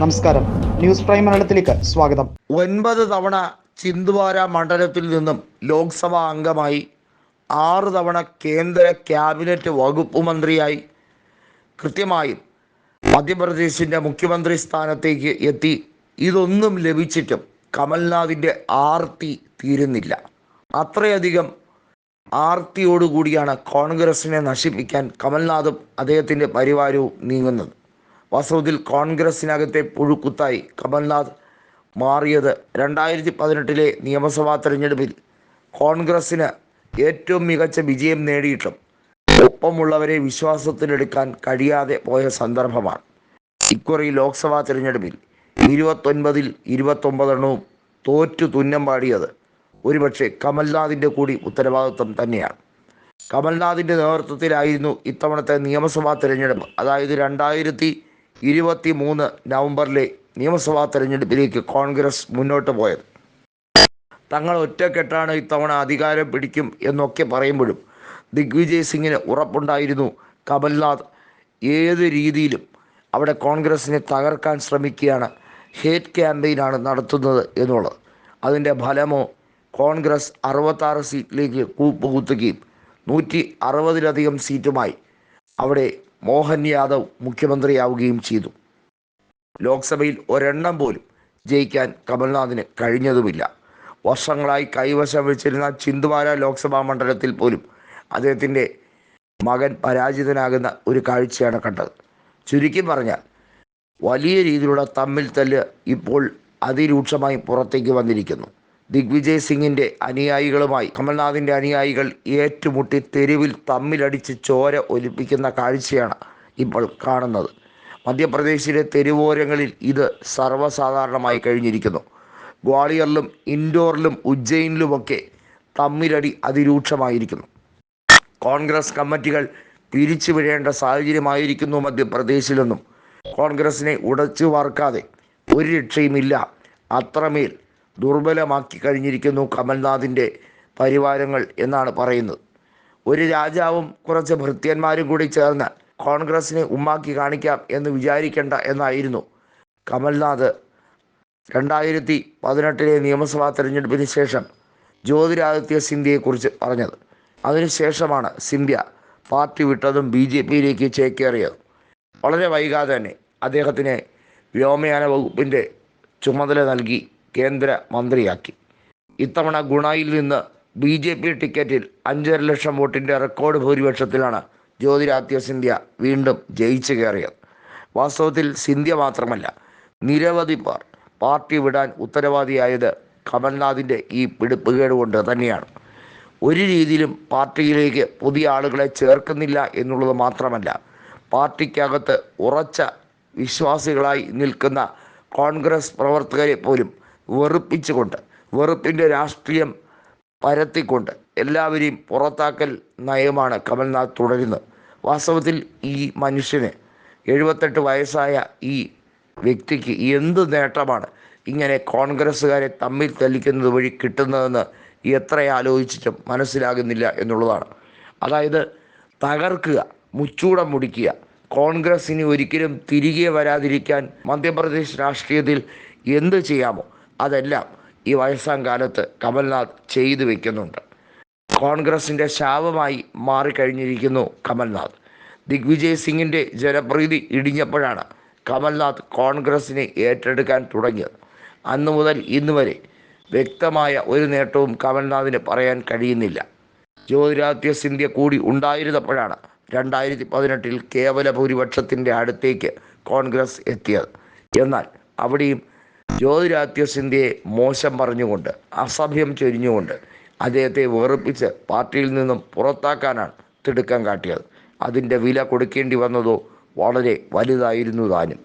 നമസ്കാരം. News prime മലയാളത്തിലേക്ക് സ്വാഗതം. ഒൻപത് തവണ ചിന്തുവാര മണ്ഡലത്തിൽ നിന്നും ലോക്സഭാ അംഗമായി ആറ് തവണ കേന്ദ്ര ക്യാബിനറ്റ് വകുപ്പ് മന്ത്രിയായി. കൃത്യമായും മധ്യപ്രദേശിന്റെ മുഖ്യമന്ത്രി സ്ഥാനത്തേക്ക് എത്തി. ഇതൊന്നും ലഭിച്ചിട്ടും കമൽനാഥിന്റെ ആർത്തി തീരുന്നില്ല. അത്രയധികം ആർത്തിയോടുകൂടിയാണ് കോൺഗ്രസിനെ നശിപ്പിക്കാൻ കമൽനാഥും അദ്ദേഹത്തിന്റെ പരിവാരവും നീങ്ങുന്നത്. വാസ്തവത്തിൽ കോൺഗ്രസിനകത്തെ പുഴുക്കുത്തായി കമൽനാഥ് മാറിയത് രണ്ടായിരത്തി പതിനെട്ടിലെ നിയമസഭാ തെരഞ്ഞെടുപ്പിൽ കോൺഗ്രസ്സിന് ഏറ്റവും മികച്ച വിജയം നേടിയിട്ടും ഒപ്പമുള്ളവരെ വിശ്വാസത്തിലെടുക്കാൻ കഴിയാതെ പോയ സന്ദർഭമാണ്. ഇക്കുറി ലോക്സഭാ തിരഞ്ഞെടുപ്പിൽ ഇരുപത്തൊൻപതിൽ ഇരുപത്തൊമ്പതെണ്ണവും തോറ്റു തുന്നം പാടിയത് ഒരുപക്ഷെ കമൽനാഥിന്റെ കൂടി ഉത്തരവാദിത്വം തന്നെയാണ്. കമൽനാഥിന്റെ നേതൃത്വത്തിലായിരുന്നു ഇത്തവണത്തെ നിയമസഭാ തിരഞ്ഞെടുപ്പ്. അതായത് രണ്ടായിരത്തി ഇരുപത്തി മൂന്ന് നവംബറിലെ നിയമസഭാ തെരഞ്ഞെടുപ്പിലേക്ക് കോൺഗ്രസ് മുന്നോട്ട് പോയത്. തങ്ങൾ ഒറ്റക്കെട്ടാണ് ഇത്തവണ അധികാരം പിടിക്കും എന്നൊക്കെ പറയുമ്പോഴും ദിഗ്വിജയ് സിംഗിന് ഉറപ്പുണ്ടായിരുന്നു കമൽനാഥ്. ഏത് രീതിയിലും അവിടെ കോൺഗ്രസിനെ തകർക്കാൻ ശ്രമിക്കുകയാണ്. ഹേറ്റ് ക്യാമ്പയിനാണ് നടത്തുന്നത് എന്നുള്ളത്. അതിന്റെ ഫലമോ കോൺഗ്രസ് അറുപത്താറ് സീറ്റിലേക്ക് കൂപ്പ് കുത്തുകയും നൂറ്റി അറുപതിലധികം സീറ്റുമായി അവിടെ മോഹൻ യാദവ് മുഖ്യമന്ത്രിയാവുകയും ചെയ്തു. ലോക്സഭയിൽ ഒരെണ്ണം പോലും ജയിക്കാൻ കമൽനാഥിന് കഴിഞ്ഞതുമില്ല. വർഷങ്ങളായി കൈവശം വെച്ചിരുന്ന ചിന്തുവാര ലോക്സഭാ മണ്ഡലത്തിൽ പോലും അദ്ദേഹത്തിന്റെ മകൻ പരാജിതനാകുന്ന ഒരു കാഴ്ചയാണ് കണ്ടത്. ചുരുക്കി പറഞ്ഞാൽ വലിയ രീതിയിലുള്ള തമ്മിൽ തല്ല് ഇപ്പോൾ അതിരൂക്ഷമായി പുറത്തേക്ക് വന്നിരിക്കുന്നു. ദിഗ്വിജയ് സിംഗിന്റെ അനുയായികളുമായി കമൽനാഥിന്റെ അനുയായികൾ ഏറ്റുമുട്ടി തെരുവിൽ തമ്മിലടിച്ച് ചോര ഒലിപ്പിക്കുന്ന കാഴ്ചയാണ് ഇപ്പോൾ കാണുന്നത്. മധ്യപ്രദേശിലെ തെരുവോരങ്ങളിൽ ഇത് സർവസാധാരണമായി കഴിഞ്ഞിരിക്കുന്നു. ഗ്വാളിയറിലും ഇൻഡോറിലും ഉജ്ജയിനിലുമൊക്കെ തമ്മിലടി അതിരൂക്ഷമായിരിക്കുന്നു. കോൺഗ്രസ് കമ്മിറ്റികൾ പിരിച്ചു വിഴേണ്ട സാഹചര്യമായിരിക്കുന്നു മധ്യപ്രദേശിലെന്നും. കോൺഗ്രസിനെ ഉടച്ചു വാർക്കാതെ ഒരു രക്ഷയുമില്ല. അത്രമേൽ ദുർബലമാക്കി കഴിഞ്ഞിരിക്കുന്നു കമൽനാഥിന്റെ പരിവാരങ്ങൾ എന്നാണ് പറയുന്നത്. ഒരു രാജാവും കുറച്ച് ഭൃത്യന്മാരും കൂടി ചേർന്ന് കോൺഗ്രസിനെ ഉമ്മാക്കി കാണിക്കാം എന്ന് വിചാരിക്കേണ്ട എന്നായിരുന്നു. കമൽനാഥ് രണ്ടായിരത്തി പതിനെട്ടിലെ നിയമസഭാ തെരഞ്ഞെടുപ്പിന് ശേഷം ജ്യോതിരാദിത്യ സിന്ധ്യയെക്കുറിച്ച് പറഞ്ഞത്. അതിനുശേഷമാണ് സിന്ധ്യ പാർട്ടി വിട്ടതും ബി ജെ പിയിലേക്ക് ചേക്കേറിയതും. വളരെ വൈകാതെ തന്നെ അദ്ദേഹത്തിന് വ്യോമയാന വകുപ്പിന്റെ ചുമതല നൽകി. കേന്ദ്ര മന്ത്രിയാക്കി. ഇത്തവണ ഗുണയിൽ നിന്ന് ബി ജെ പി ടിക്കറ്റിൽ അഞ്ചര ലക്ഷം വോട്ടിന്റെ റെക്കോർഡ് ഭൂരിപക്ഷത്തിലാണ് ജ്യോതിരാദിത്യ സിന്ധ്യ വീണ്ടും ജയിച്ചു കയറിയത്. വാസ്തവത്തിൽ സിന്ധ്യ മാത്രമല്ല നിരവധി പേർ പാർട്ടി വിടാൻ ഉത്തരവാദിയായത് കമൽനാഥിന്റെ ഈ പിടിപ്പുകേട് കൊണ്ട് തന്നെയാണ്. ഒരു രീതിയിലും പാർട്ടിയിലേക്ക് പുതിയ ആളുകളെ ചേർക്കുന്നില്ല എന്നുള്ളത് മാത്രമല്ല പാർട്ടിക്കകത്ത് ഉറച്ച വിശ്വാസികളായി നിൽക്കുന്ന കോൺഗ്രസ് പ്രവർത്തകരെ പോലും വെറുപ്പിച്ചുകൊണ്ട് വെറുപ്പിന്റെ രാഷ്ട്രീയം പരത്തിക്കൊണ്ട് എല്ലാവരെയും പുറത്താക്കൽ നയമാണ് കമൽനാഥ് തുടരുന്നത്. വാസ്തവത്തിൽ ഈ മനുഷ്യന് എഴുപത്തെട്ട് വയസ്സായ ഈ വ്യക്തിക്ക് എന്ത് നേട്ടമാണ് ഇങ്ങനെ കോൺഗ്രസ്സുകാരെ തമ്മിൽ തെല്ലിക്കുന്നത് വഴി കിട്ടുന്നതെന്ന് എത്ര ആലോചിച്ചിട്ടും മനസ്സിലാകുന്നില്ല എന്നുള്ളതാണ്. അതായത് തകർക്കുക മുച്ചൂടം മുടിക്കുക കോൺഗ്രസ്സിന് ഒരിക്കലും തിരികെ വരാതിരിക്കാൻ മധ്യപ്രദേശ് രാഷ്ട്രീയത്തിൽ എന്ത് ചെയ്യാമോ അതെല്ലാം ഈ വയസ്സാം കാലത്ത് കമൽനാഥ് ചെയ്തു വെക്കുന്നുണ്ട്. കോൺഗ്രസിന്റെ ശാപമായി മാറിക്കഴിഞ്ഞിരിക്കുന്നു കമൽനാഥ്. ദിഗ്വിജയ് സിംഗിന്റെ ജനപ്രീതി ഇടിഞ്ഞപ്പോഴാണ് കമൽനാഥ് കോൺഗ്രസിനെ ഏറ്റെടുക്കാൻ തുടങ്ങിയത്. അന്നു മുതൽ ഇന്ന് വരെ വ്യക്തമായ ഒരു നേട്ടവും കമൽനാഥിന് പറയാൻ കഴിയുന്നില്ല. ജ്യോതിരാദിത്യ സിന്ധ്യ കൂടി ഉണ്ടായിരുന്നപ്പോഴാണ് രണ്ടായിരത്തി പതിനെട്ടിൽ കേവല ഭൂരിപക്ഷത്തിന്റെ അടുത്തേക്ക് കോൺഗ്രസ് എത്തിയത്. എന്നാൽ അവിടെയും ജ്യോതിരാദിത്യ സിന്ധ്യയെ മോശം പറഞ്ഞുകൊണ്ട് അസഭ്യം ചൊരിഞ്ഞുകൊണ്ട് അദ്ദേഹത്തെ വെറുപ്പിച്ച് പാർട്ടിയിൽ നിന്നും പുറത്താക്കാനാണ് തിടുക്കം കാട്ടിയത്. അതിന്റെ വില കൊടുക്കേണ്ടി വന്നതോ വളരെ വലുതായിരുന്നു താനും.